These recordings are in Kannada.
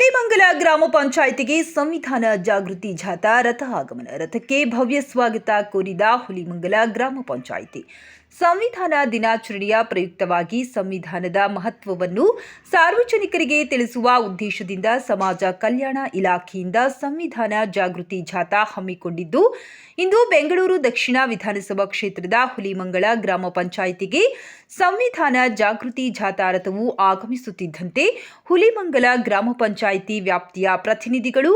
ಹುಲಿಮಂಗಲ ಗ್ರಾಮ ಪಂಚಾಯಿತಿಗೆ ಸಂವಿಧಾನ ಜಾಗೃತಿ ಜಾಥಾ ರಥ ಆಗಮನ ರಥಕ್ಕೆ ಭವ್ಯ ಸ್ವಾಗತ ಕೋರಿದ ಹುಲಿಮಂಗಲ ಗ್ರಾಮ ಪಂಚಾಯಿತಿ. ಸಂವಿಧಾನ ದಿನಾಚರಣೆಯ ಪ್ರಯುಕ್ತವಾಗಿ ಸಂವಿಧಾನದ ಮಹತ್ವವನ್ನು ಸಾರ್ವಜನಿಕರಿಗೆ ತಿಳಿಸುವ ಉದ್ದೇಶದಿಂದ ಸಮಾಜ ಕಲ್ಯಾಣ ಇಲಾಖೆಯಿಂದ ಸಂವಿಧಾನ ಜಾಗೃತಿ ಜಾಥಾ ಹಮ್ಮಿಕೊಂಡಿದ್ದು, ಇಂದು ಬೆಂಗಳೂರು ದಕ್ಷಿಣ ವಿಧಾನಸಭಾ ಕ್ಷೇತ್ರದ ಹುಲಿಮಂಗಳ ಗ್ರಾಮ ಪಂಚಾಯಿತಿಗೆ ಸಂವಿಧಾನ ಜಾಗೃತಿ ಜಾಥಾ ರಥವು ಆಗಮಿಸುತ್ತಿದ್ದಂತೆ ಹುಲಿಮಂಗಲ ಗ್ರಾಮ ಪಂಚಾಯಿತಿ ವ್ಯಾಪ್ತಿಯ ಪ್ರತಿನಿಧಿಗಳು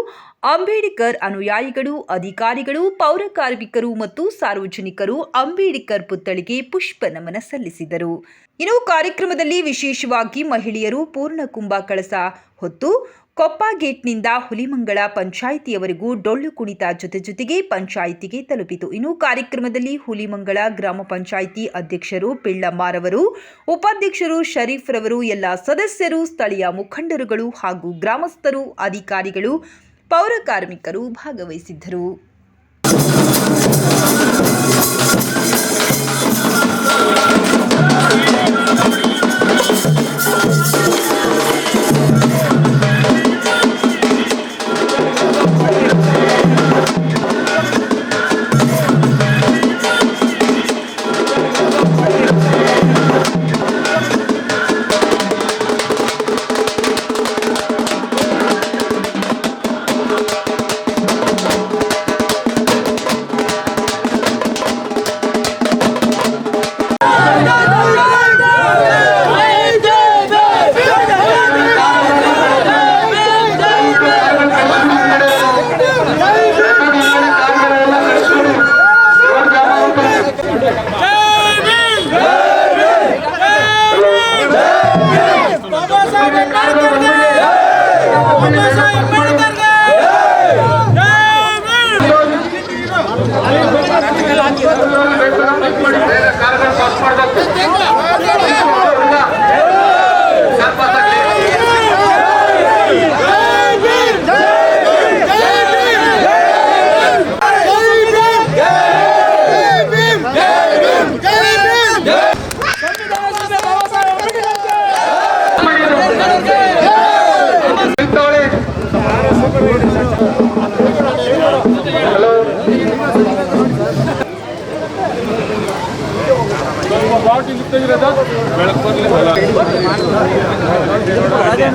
ಅಂಬೇಡ್ಕರ್ ಅನುಯಾಯಿಗಳು, ಅಧಿಕಾರಿಗಳು, ಪೌರ ಕಾರ್ಮಿಕರು ಮತ್ತು ಸಾರ್ವಜನಿಕರು ಅಂಬೇಡ್ಕರ್ ಪುತ್ಥಳಿಗೆ ಪುಷ್ಪ ನಮನ ಸಲ್ಲಿಸಿದರು. ಇನ್ನು ಕಾರ್ಯಕ್ರಮದಲ್ಲಿ ವಿಶೇಷವಾಗಿ ಮಹಿಳೆಯರು ಪೂರ್ಣ ಕುಂಭ ಕಳಸ ಹೊತ್ತು ಕೊಪ್ಪ ಗೇಟ್ನಿಂದ ಹುಲಿಮಂಗಳ ಪಂಚಾಯಿತಿಯವರೆಗೂ ಡೊಳ್ಳು ಕುಣಿತ ಜೊತೆ ಜೊತೆಗೆ ಪಂಚಾಯಿತಿಗೆ ತಲುಪಿತು. ಇನ್ನು ಕಾರ್ಯಕ್ರಮದಲ್ಲಿ ಹುಲಿಮಂಗಳ ಗ್ರಾಮ ಪಂಚಾಯಿತಿ ಅಧ್ಯಕ್ಷರು ಪಿಳ್ಳಮ್ಮಾರವರು, ಉಪಾಧ್ಯಕ್ಷರು ಶರೀಫ್ರವರು, ಎಲ್ಲ ಸದಸ್ಯರು, ಸ್ಥಳೀಯ ಮುಖಂಡರುಗಳು ಹಾಗೂ ಗ್ರಾಮಸ್ಥರು, ಅಧಿಕಾರಿಗಳು ಪೌರ ಕಾರ್ಮಿಕರು ಭಾಗವಹಿಸಿದ್ದರು. बाबा जय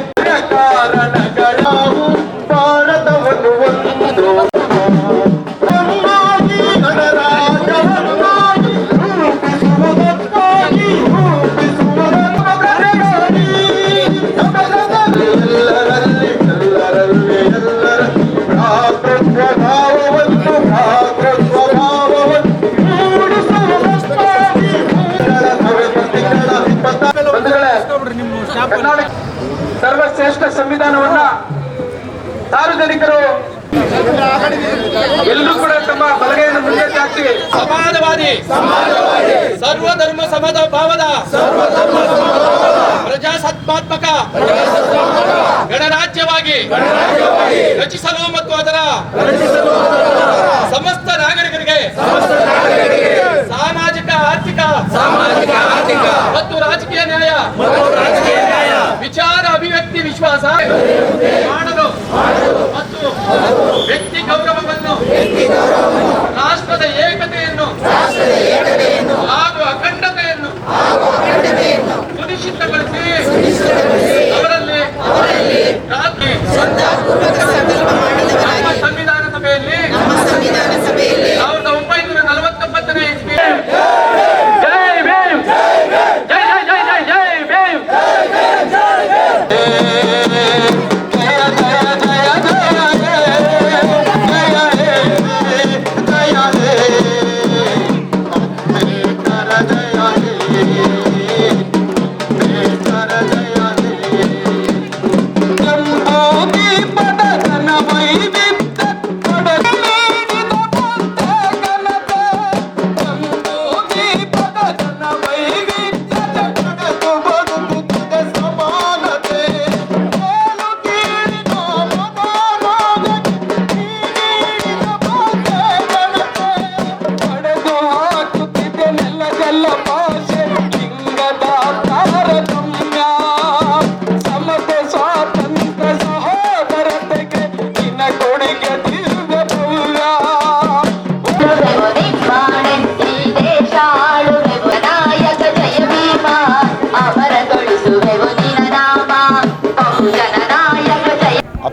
ಸಂವಿಧಾನವನ್ನ ಸಾರ್ವಜನಿಕರು ಎಲ್ಲರೂ ಕೂಡ ತಮ್ಮ ಬಲಗೈಯನ್ನು ಮುಂದೆ ಹಾಕಿ ಸಮಾಜವಾದಿ ಸರ್ವಧರ್ಮ ಸಮದ ಭಾವದ ಪ್ರಜಾಸತ್ತಾತ್ಮಕ ಗಣರಾಜ್ಯವಾಗಿ ರಚಿಸಲು ವ್ಯಕ್ತಿ ವಿಶ್ವಾಸ ಮಾಡಲು ಮತ್ತು ವ್ಯಕ್ತಿ ಗೌರವವನ್ನು ರಾಷ್ಟ್ರದ ಏಕತೆಯನ್ನು ಹಾಗೂ ಅಖಂಡತೆಯನ್ನು ಸುನಿಶ್ಚಿತಗೊಳಿಸಿ ಅವರಲ್ಲಿ ರಾತ್ರಿ ಸಂವಿಧಾನ ಸಭೆಯಲ್ಲಿ ಸಾವಿರದ ಒಂಬೈನೂರ ನಲವತ್ತೊಂಬತ್ತನೇ ಇಸ್ವಿ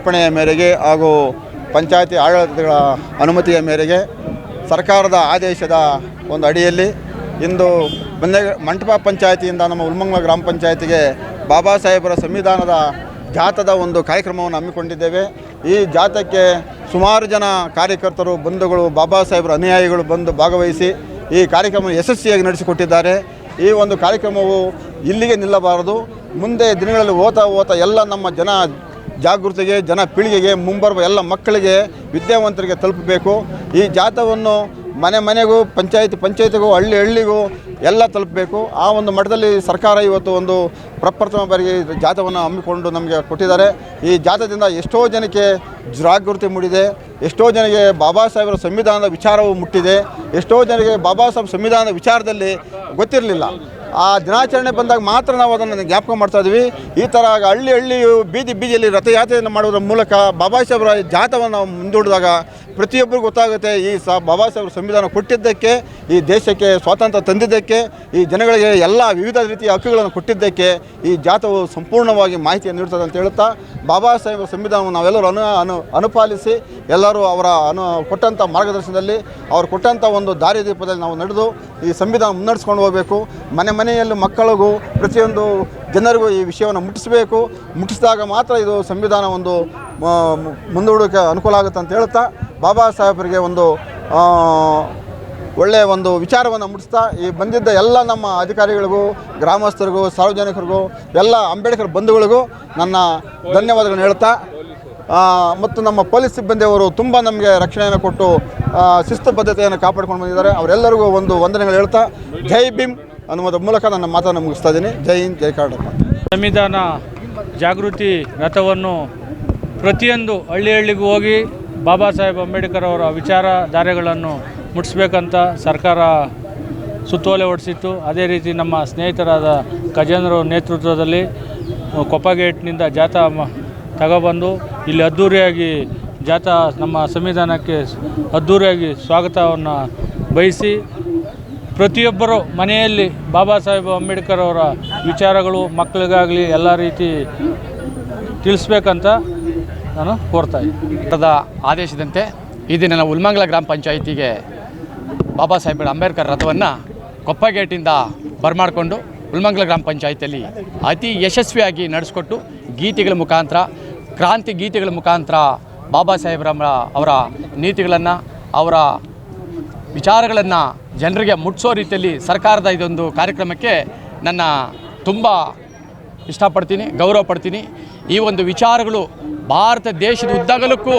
ಅಪ್ಪಣೆಯ ಮೇರೆಗೆ ಹಾಗೂ ಪಂಚಾಯತಿ ಆಡಳಿತಗಳ ಅನುಮತಿಯ ಮೇರೆಗೆ ಸರ್ಕಾರದ ಆದೇಶದ ಒಂದು ಅಡಿಯಲ್ಲಿ ಇಂದು ಬಂದೆ ಮಂಟಪ ಪಂಚಾಯತಿಯಿಂದ ನಮ್ಮ ಉಲ್ಮಂಗ್ಲ ಗ್ರಾಮ ಪಂಚಾಯತಿಗೆ ಬಾಬಾ ಸಾಹೇಬರ ಸಂವಿಧಾನದ ಜಾಥದ ಒಂದು ಕಾರ್ಯಕ್ರಮವನ್ನು ಹಮ್ಮಿಕೊಂಡಿದ್ದೇವೆ. ಈ ಜಾಥಕ್ಕೆ ಸುಮಾರು ಜನ ಕಾರ್ಯಕರ್ತರು, ಬಂಧುಗಳು, ಬಾಬಾ ಸಾಹೇಬರ ಅನುಯಾಯಿಗಳು ಬಂದು ಭಾಗವಹಿಸಿ ಈ ಕಾರ್ಯಕ್ರಮ ಯಶಸ್ವಿಯಾಗಿ ನಡೆಸಿಕೊಟ್ಟಿದ್ದಾರೆ. ಈ ಒಂದು ಕಾರ್ಯಕ್ರಮವು ಇಲ್ಲಿಗೆ ನಿಲ್ಲಬಾರದು. ಮುಂದೆ ದಿನಗಳಲ್ಲಿ ಓತಾ ಓತಾ ಎಲ್ಲ ನಮ್ಮ ಜನ ಜಾಗೃತಿಗೆ, ಜನ ಪೀಳಿಗೆಗೆ, ಮುಂಬರುವ ಎಲ್ಲ ಮಕ್ಕಳಿಗೆ ವಿದ್ಯಾವಂತರಿಗೆ ತಲುಪಬೇಕು. ಈ ಜಾಥವನ್ನು ಮನೆ ಮನೆಗೂ, ಪಂಚಾಯತಿ ಪಂಚಾಯತಿಗೂ, ಹಳ್ಳಿ ಹಳ್ಳಿಗೂ ಎಲ್ಲ ತಲುಪಬೇಕು. ಆ ಒಂದು ಮಟ್ಟದಲ್ಲಿ ಸರ್ಕಾರ ಇವತ್ತು ಒಂದು ಪ್ರಪ್ರಥಮ ಬಾರಿಗೆ ಜಾಥವನ್ನು ಹಮ್ಮಿಕೊಂಡು ನಮಗೆ ಕೊಟ್ಟಿದ್ದಾರೆ. ಈ ಜಾಥದಿಂದ ಎಷ್ಟೋ ಜನಕ್ಕೆ ಜಾಗೃತಿ ಮೂಡಿದೆ. ಎಷ್ಟೋ ಜನಕ್ಕೆ ಬಾಬಾ ಸಾಹೇಬರ ಸಂವಿಧಾನದ ವಿಚಾರವು ಮುಟ್ಟಿದೆ. ಎಷ್ಟೋ ಜನರಿಗೆ ಬಾಬಾ ಸಾಹೇಬ್ ಸಂವಿಧಾನದ ವಿಚಾರದಲ್ಲಿ ಗೊತ್ತಿರಲಿಲ್ಲ. ಆ ದಿನಾಚರಣೆ ಬಂದಾಗ ಮಾತ್ರ ನಾವು ಅದನ್ನು ಜ್ಞಾಪಕ ಮಾಡ್ತಾ ಇದ್ವಿ. ಈ ಥರ ಹಳ್ಳಿ ಹಳ್ಳಿ ಬೀದಿ ಬೀದಿಯಲ್ಲಿ ರಥಯಾತ್ರೆಯನ್ನು ಮಾಡೋದ್ರ ಮೂಲಕ ಬಾಬಾ ಸಾಹೇಬರ ಜಾಥವನ್ನು ನಾವು ಮುಂದೂಡಿದಾಗ ಪ್ರತಿಯೊಬ್ಬರಿಗೂ ಗೊತ್ತಾಗುತ್ತೆ ಈ ಸ ಬಾಬಾ ಸಾಹೇಬ್ರ ಸಂವಿಧಾನ ಕೊಟ್ಟಿದ್ದಕ್ಕೆ, ಈ ದೇಶಕ್ಕೆ ಸ್ವಾತಂತ್ರ್ಯ ತಂದಿದ್ದಕ್ಕೆ, ಈ ಜನಗಳಿಗೆ ಎಲ್ಲ ವಿವಿಧ ರೀತಿಯ ಹಕ್ಕುಗಳನ್ನು ಕೊಟ್ಟಿದ್ದಕ್ಕೆ ಈ ಜಾಥವು ಸಂಪೂರ್ಣವಾಗಿ ಮಾಹಿತಿಯನ್ನು ನೀಡ್ತದೆ ಅಂತ ಹೇಳುತ್ತಾ ಬಾಬಾ ಸಾಹೇಬರ ಸಂವಿಧಾನವನ್ನು ನಾವೆಲ್ಲರೂ ಅನು ಅನು, ಅನುಪಾಲಿಸಿ ಎಲ್ಲರೂ ಅವರ ಅನು, ಕೊಟ್ಟಂಥ ಮಾರ್ಗದರ್ಶನದಲ್ಲಿ, ಅವರು ಕೊಟ್ಟಂಥ ಒಂದು ದಾರಿದೀಪದಲ್ಲಿ ನಾವು ನಡೆದು ಈ ಸಂವಿಧಾನ ಮುನ್ನಡೆಸ್ಕೊಂಡು ಹೋಗಬೇಕು. ಮನೆ ಮನೆಯಲ್ಲಿ ಮಕ್ಕಳಿಗೂ, ಪ್ರತಿಯೊಂದು ಜನರಿಗೂ ಈ ವಿಷಯವನ್ನು ಮುಟ್ಟಿಸಬೇಕು. ಮುಟ್ಟಿಸಿದಾಗ ಮಾತ್ರ ಇದು ಸಂವಿಧಾನ ಒಂದು ಮುಂದೂಡಿಕೆ ಅನುಕೂಲ ಆಗುತ್ತೆ ಅಂತ ಹೇಳ್ತಾ ಬಾಬಾ ಸಾಹೇಬರಿಗೆ ಒಂದು ಒಳ್ಳೆಯ ಒಂದು ವಿಚಾರವನ್ನು ಮುಟ್ಟಿಸ್ತಾ ಈ ಬಂದಿದ್ದ ಎಲ್ಲ ನಮ್ಮ ಅಧಿಕಾರಿಗಳಿಗೂ, ಗ್ರಾಮಸ್ಥರಿಗೂ, ಸಾರ್ವಜನಿಕರಿಗೂ, ಎಲ್ಲ ಅಂಬೇಡ್ಕರ್ ಬಂಧುಗಳಿಗೂ ನನ್ನ ಧನ್ಯವಾದಗಳನ್ನು ಹೇಳ್ತಾ ಮತ್ತು ನಮ್ಮ ಪೊಲೀಸ್ ಸಿಬ್ಬಂದಿಯವರು ತುಂಬ ನಮಗೆ ರಕ್ಷಣೆಯನ್ನು ಕೊಟ್ಟು ಶಿಸ್ತುಬದ್ಧತೆಯನ್ನು ಶಿಸ್ತು ಬದ್ಧತೆಯನ್ನು ಕಾಪಾಡ್ಕೊಂಡು ಬಂದಿದ್ದಾರೆ. ಅವರೆಲ್ಲರಿಗೂ ಒಂದು ವಂದನೆಗಳು ಹೇಳ್ತಾ, ಜೈ ಭೀಮ್ ಅನ್ನುವುದರ ಮೂಲಕ ನನ್ನ ಮಾತನ್ನು ಮುಗಿಸ್ತಾ ಇದ್ದೀನಿ. ಜೈ ಹಿಂದ್, ಜೈ ಕರ್ನಾಟಕ. ಸಂವಿಧಾನ ಜಾಗೃತಿ ರಥವನ್ನು ಪ್ರತಿಯೊಂದು ಹಳ್ಳಿ ಹಳ್ಳಿಗೂ ಹೋಗಿ ಬಾಬಾ ಸಾಹೇಬ್ ಅಂಬೇಡ್ಕರ್ ಅವರ ವಿಚಾರಧಾರೆಗಳನ್ನು ಮುಟ್ಟಿಸ್ಬೇಕಂತ ಸರ್ಕಾರ ಸುತ್ತೋಲೆ ಹೊಡಿಸಿತ್ತು. ಅದೇ ರೀತಿ ನಮ್ಮ ಸ್ನೇಹಿತರಾದ ಖಜೇಂದ್ರ ನೇತೃತ್ವದಲ್ಲಿ ಕೊಪ್ಪ ಗೇಟ್ನಿಂದ ಜಾಥಾ ತಗೊಬಂದು ಇಲ್ಲಿ ಅದ್ಧೂರಿಯಾಗಿ ಜಾಥಾ ನಮ್ಮ ಸಂವಿಧಾನಕ್ಕೆ ಅದ್ಧೂರಿಯಾಗಿ ಸ್ವಾಗತವನ್ನು ಬಯಸಿ ಪ್ರತಿಯೊಬ್ಬರು ಮನೆಯಲ್ಲಿ ಬಾಬಾ ಸಾಹೇಬ್ ಅಂಬೇಡ್ಕರ್ ಅವರ ವಿಚಾರಗಳು ಮಕ್ಕಳಿಗಾಗಲಿ ಎಲ್ಲ ರೀತಿ ತಿಳಿಸ್ಬೇಕಂತ ನಾನು ಕೋರ್ತಾ ಇದ್ದೀನಿ. ಆದೇಶದಂತೆ ಈ ದಿನ ಉಲ್ಮಂಗಲ ಗ್ರಾಮ ಪಂಚಾಯಿತಿಗೆ ಬಾಬಾ ಸಾಹೇಬ್ ಅಂಬೇಡ್ಕರ್ ರಥವನ್ನು ಕೊಪ್ಪ ಗೇಟಿಂದ ಉಲ್ಮಂಗ್ಲ ಉಲ್ಮಂಗಲ ಗ್ರಾಮ ಪಂಚಾಯಿತಿಯಲ್ಲಿ ಅತಿ ಯಶಸ್ವಿಯಾಗಿ ನಡೆಸ್ಕೊಟ್ಟು ಗೀತೆಗಳ ಮುಖಾಂತರ, ಕ್ರಾಂತಿ ಗೀತೆಗಳ ಮುಖಾಂತರ ಬಾಬಾ ಸಾಹೇಬ್ರ ಅವರ ನೀತಿಗಳನ್ನು, ಅವರ ವಿಚಾರಗಳನ್ನು ಜನರಿಗೆ ಮುಟ್ಟಿಸೋ ರೀತಿಯಲ್ಲಿ ಸರ್ಕಾರದ ಇದೊಂದು ಕಾರ್ಯಕ್ರಮಕ್ಕೆ ನನ್ನ ತುಂಬ ಇಷ್ಟಪಡ್ತೀನಿ ಗೌರವ ಪಡ್ತೀನಿ ಈ ಒಂದು ವಿಚಾರಗಳು ಭಾರತ ದೇಶದ ಉದ್ದಗಲಕ್ಕೂ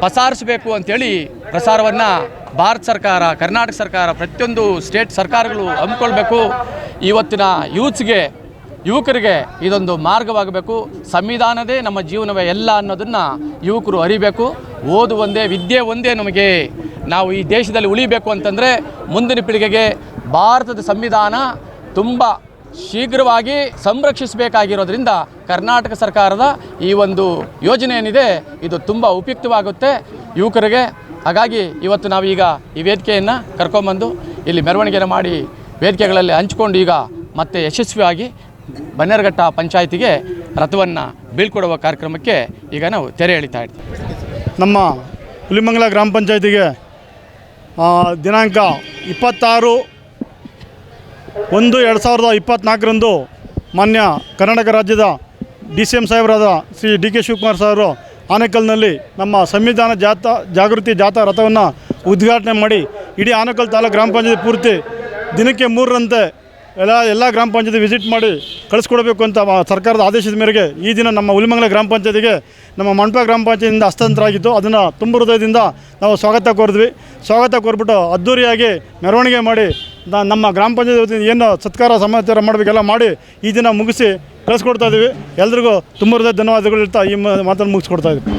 ಪಸಾರಿಸಬೇಕು ಅಂತೇಳಿ ಪ್ರಸಾರವನ್ನು ಭಾರತ ಸರ್ಕಾರ, ಕರ್ನಾಟಕ ಸರ್ಕಾರ, ಪ್ರತಿಯೊಂದು ಸ್ಟೇಟ್ ಸರ್ಕಾರಗಳು ಹಮ್ಮಿಕೊಳ್ಬೇಕು. ಇವತ್ತಿನ ಯೂತ್ಸ್ಗೆ, ಯುವಕರಿಗೆ ಇದೊಂದು ಮಾರ್ಗವಾಗಬೇಕು. ಸಂವಿಧಾನದೇ ನಮ್ಮ ಜೀವನವೇ ಎಲ್ಲ ಅನ್ನೋದನ್ನು ಯುವಕರು ಅರಿಬೇಕು. ಓದು ಒಂದೇ, ವಿದ್ಯೆ ಒಂದೇ ನಮಗೆ. ನಾವು ಈ ದೇಶದಲ್ಲಿ ಉಳಿಬೇಕು ಅಂತಂದರೆ ಮುಂದಿನ ಪೀಳಿಗೆಗೆ ಭಾರತದ ಸಂವಿಧಾನ ತುಂಬ ಶೀಘ್ರವಾಗಿ ಸಂರಕ್ಷಿಸಬೇಕಾಗಿರೋದ್ರಿಂದ ಕರ್ನಾಟಕ ಸರ್ಕಾರದ ಈ ಒಂದು ಯೋಜನೆ ಏನಿದೆ, ಇದು ತುಂಬ ಉಪಯುಕ್ತವಾಗುತ್ತೆ. ಯುವಕರಿಗೆ ಹಾಗಾಗಿ ಇವತ್ತು ನಾವೀಗ ಈ ವೇದಿಕೆಯನ್ನು ಕರ್ಕೊಂಬಂದು ಇಲ್ಲಿ ಮೆರವಣಿಗೆಯನ್ನು ಮಾಡಿ ವೇದಿಕೆಗಳಲ್ಲಿ ಹಂಚ್ಕೊಂಡು ಈಗ ಮತ್ತೆ ಯಶಸ್ವಿಯಾಗಿ ಬನ್ನೇರಘಟ್ಟ ಪಂಚಾಯತಿಗೆ ರಥವನ್ನು ಬೀಳ್ಕೊಡುವ ಕಾರ್ಯಕ್ರಮಕ್ಕೆ ಈಗ ನಾವು ತೆರೆ ಎಳಿತಾ ಇದ್ದೀವಿ ನಮ್ಮ ಹುಲಿಮಂಗಲ ಗ್ರಾಮ ಪಂಚಾಯತಿಗೆ ದಿನಾಂಕ ಇಪ್ಪತ್ತಾರು ಒಂದು ಎರಡು ಸಾವಿರದ ಇಪ್ಪತ್ತ್ನಾಲ್ಕರಂದು ಮಾನ್ಯ ಕರ್ನಾಟಕ ರಾಜ್ಯದ ಡಿ ಸಿ ಎಂ ಸಾಹೇಬರಾದ ಶ್ರೀ ಡಿ ಕೆ ಶಿವಕುಮಾರ್ ಸಾಹೇಬರು ಆನೇಕಲ್ನಲ್ಲಿ ನಮ್ಮ ಸಂವಿಧಾನ ಜಾಥಾ ಜಾಗೃತಿ ಜಾಥಾ ರಥವನ್ನು ಉದ್ಘಾಟನೆ ಮಾಡಿ ಇಡೀ ಆನೇಕಲ್ ತಾಲೂಕು ಗ್ರಾಮ ಪಂಚಾಯತಿ ಪೂರ್ತಿ ದಿನಕ್ಕೆ ಮೂರರಂತೆ ಎಲ್ಲ ಎಲ್ಲ ಗ್ರಾಮ ಪಂಚಾಯತಿ ವಿಸಿಟ್ ಮಾಡಿ ಕಳಿಸ್ಕೊಡ್ಬೇಕು ಅಂತ ಸರ್ಕಾರದ ಆದೇಶದ ಮೇರೆಗೆ ಈ ದಿನ ನಮ್ಮ ಹುಲಿಮಂಗಲ ಗ್ರಾಮ ಪಂಚಾಯತಿಗೆ ನಮ್ಮ ಮಂಟಪ ಗ್ರಾಮ ಪಂಚಾಯತಿಯಿಂದ ಹಸ್ತಾಂತರ ಆಗಿತ್ತು ಅದನ್ನು ತುಂಬ ಹೃದಯದಿಂದ ನಾವು ಸ್ವಾಗತ ಕೋರಿದ್ವಿ. ಸ್ವಾಗತ ಕೋರ್ಬಿಟ್ಟು ಅದ್ಧೂರಿಯಾಗಿ ಮೆರವಣಿಗೆ ಮಾಡಿ ನಮ್ಮ ಗ್ರಾಮ ಪಂಚಾಯತಿ ಏನು ಸತ್ಕಾರ ಸಮಾಚಾರ ಮಾಡಬೇಕೆಲ್ಲ ಮಾಡಿ ಈ ದಿನ ಮುಗಿಸಿ ಕಳಿಸ್ಕೊಡ್ತಾ ಇದ್ದೀವಿ ಎಲ್ರಿಗೂ ತುಂಬ ಹೃದಯ ಧನ್ಯವಾದಗಳು ಇರ್ತಾ ಈ ಮಾತನ್ನು ಮುಗಿಸ್ಕೊಡ್ತಾ ಇದ್ದೀವಿ